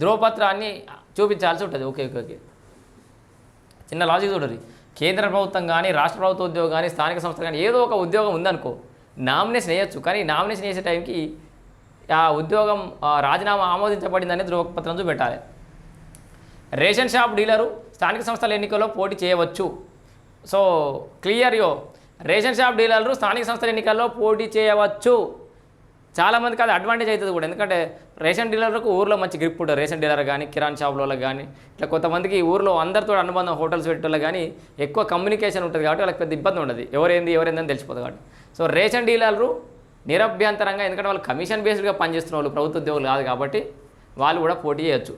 ధ్రువపత్రాన్ని చూపించాల్సి ఉంటుంది. Okay okay okay. చిన్న లాజిక్ చూడరు కేంద్ర ప్రభుత్వం కానీ రాష్ట్ర ప్రభుత్వ ఉద్యోగం కానీ స్థానిక సంస్థ కానీ ఏదో ఒక ఉద్యోగం ఉందనుకో నామినేషన్ వేయచ్చు. కానీ నామినేషన్ వేసే టైంకి ఆ ఉద్యోగం రాజీనామా ఆమోదించబడిందని ధ్రువపత్రం చూపెట్టాలి. రేషన్ షాప్ డీలరు స్థానిక సంస్థల ఎన్నికల్లో పోటీ చేయవచ్చు. So clear yo ration shop డీలర్లు స్థానిక సంస్థల ఎన్నికల్లో పోటీ చేయవచ్చు. చాలామందికి అది అడ్వాంటేజ్ అవుతుంది కూడా. ఎందుకంటే రేషన్ డీలర్లకు ఊర్లో మంచి గ్రిప్ ఉంటుంది. రేషన్ డీలర్ కానీ కిరాణ్ షాప్ వాళ్ళకి కానీ ఇట్లా కొంతమందికి ఊర్లో అందరితో అనుబంధం హోటల్స్ పెట్టేళ్ళకి కానీ ఎక్కువ కమ్యూనికేషన్ ఉంటుంది కాబట్టి వాళ్ళకి పెద్ద ఇబ్బంది ఉండదు. ఎవరేంది ఎవరేందని తెలిసిపోతుంది కాబట్టి. సో రేషన్ డీలర్లు నిరభ్యంతరంగా ఎందుకంటే వాళ్ళు కమిషన్ బేస్డ్గా పనిచేస్తున్న వాళ్ళు ప్రభుత్వ ఉద్యోగులు కాదు కాబట్టి వాళ్ళు కూడా పోటీ చేయొచ్చు.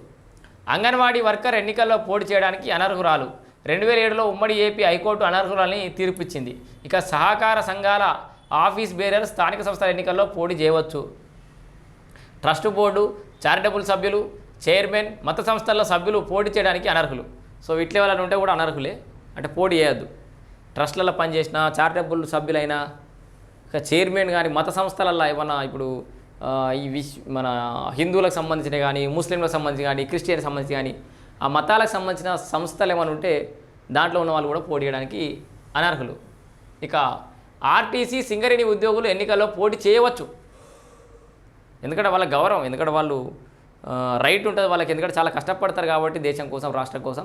అంగన్వాడీ వర్కర్ ఎన్నికల్లో పోటీ చేయడానికి అనర్హురాలు. రెండు వేల ఏడులో ఉమ్మడి ఏపీ హైకోర్టు అనర్హురాలని తీర్పిచ్చింది. ఇక సహకార సంఘాల ఆఫీస్ బేరర్ స్థానిక సంస్థల ఎన్నికల్లో పోటీ చేయవచ్చు. ట్రస్ట్ బోర్డు చారిటబుల్ సభ్యులు చైర్మన్ మత సంస్థల సభ్యులు పోటీ చేయడానికి అనర్హులు. సో ఇట్లే వాళ్ళని ఉంటే కూడా అనర్హులే. అంటే పోటీ చేయొద్దు. ట్రస్ట్లలో పనిచేసిన చారిటబుల్ సభ్యులైనా ఇక చైర్మన్ కానీ మత సంస్థలల్లో ఏమన్నా ఇప్పుడు ఈ విశ్ మన హిందువులకు సంబంధించిన కానీ ముస్లింలకు సంబంధించి కానీ క్రిస్టియన్కి సంబంధించి కానీ ఆ మతాలకు సంబంధించిన సంస్థలు ఏమైనా ఉంటే దాంట్లో ఉన్న వాళ్ళు కూడా పోటీ చేయడానికి అనర్హులు. ఇక ఆర్టీసీ సింగరేణి ఉద్యోగులు ఎన్నికల్లో పోటీ చేయవచ్చు. ఎందుకంటే వాళ్ళ గౌరవం ఎందుకంటే వాళ్ళు రైట్ ఉంటుంది వాళ్ళకి ఎందుకంటే చాలా కష్టపడతారు కాబట్టి దేశం కోసం రాష్ట్రం కోసం.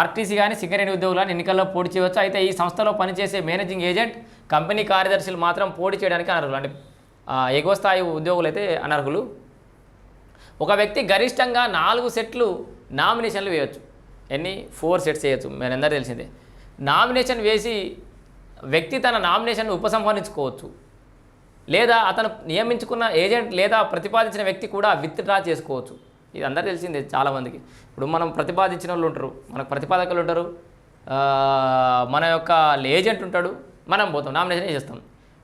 ఆర్టీసీ కానీ సింగరేణి ఉద్యోగులు కానీ ఎన్నికల్లో పోటీ చేయవచ్చు. అయితే ఈ సంస్థలో పనిచేసే మేనేజింగ్ ఏజెంట్ కంపెనీ కార్యదర్శులు మాత్రం పోటీ చేయడానికి అనర్హులు. అంటే ఎగువ స్థాయి ఉద్యోగులు అయితే అనర్హులు. ఒక వ్యక్తి గరిష్టంగా నాలుగు సెట్లు నామినేషన్లు వేయవచ్చు ఎన్ని? ఫోర్ సెట్స్ వేయచ్చు. మనందరూ తెలిసిందే. నామినేషన్ వేసి వ్యక్తి తన నామినేషన్ను ఉపసంహరించుకోవచ్చు. లేదా అతను నియమించుకున్న ఏజెంట్ లేదా ప్రతిపాదించిన వ్యక్తి కూడా విత్డ్రా చేసుకోవచ్చు. ఇది అందరూ తెలిసిందే చాలామందికి. ఇప్పుడు మనం ప్రతిపాదించిన వాళ్ళు ఉంటారు. మనకు ప్రతిపాదకులు ఉంటారు. మన యొక్క ఏజెంట్ ఉంటాడు. మనం పోతాం. నామినేషన్ చేస్తాం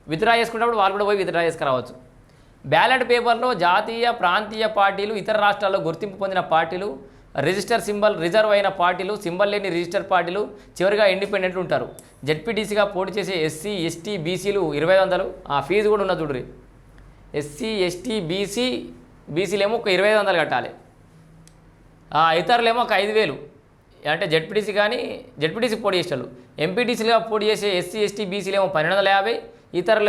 విత్డ్రా చేసుకున్నప్పుడు వాళ్ళు కూడా పోయి విత్డ్రా చేసుకురావచ్చు. బ్యాలెట్ పేపర్లో జాతీయ ప్రాంతీయ పార్టీలు ఇతర రాష్ట్రాల్లో గుర్తింపు పొందిన పార్టీలు రిజిస్టర్ సింబల్ రిజర్వ్ అయిన పార్టీలు సింబల్ లేని రిజిస్టర్ పార్టీలు చివరిగా ఇండిపెండెంట్ ఉంటారు. జెడ్పీటీసీగా పోటీ చేసే ఎస్సీ ఎస్టీ బీసీలు ఇరవై వందలు. ఆ ఫీజు కూడా ఉన్న చూడరి ఎస్సీ ఎస్టీ బీసీ బీసీలేమో ఒక ఇరవై వందలు కట్టాలి. ఇతరులేమో ఒక ఐదు వేలు. అంటే జెడ్పీటీసీ కానీ జెడ్పీటీసీ పోటీ చేసేవాళ్ళు ఎంపీటీసీలుగా పోటీ చేసే ఎస్సీ ఎస్టీ బీసీలేమో పన్నెండు వందల యాభై ఇతరులు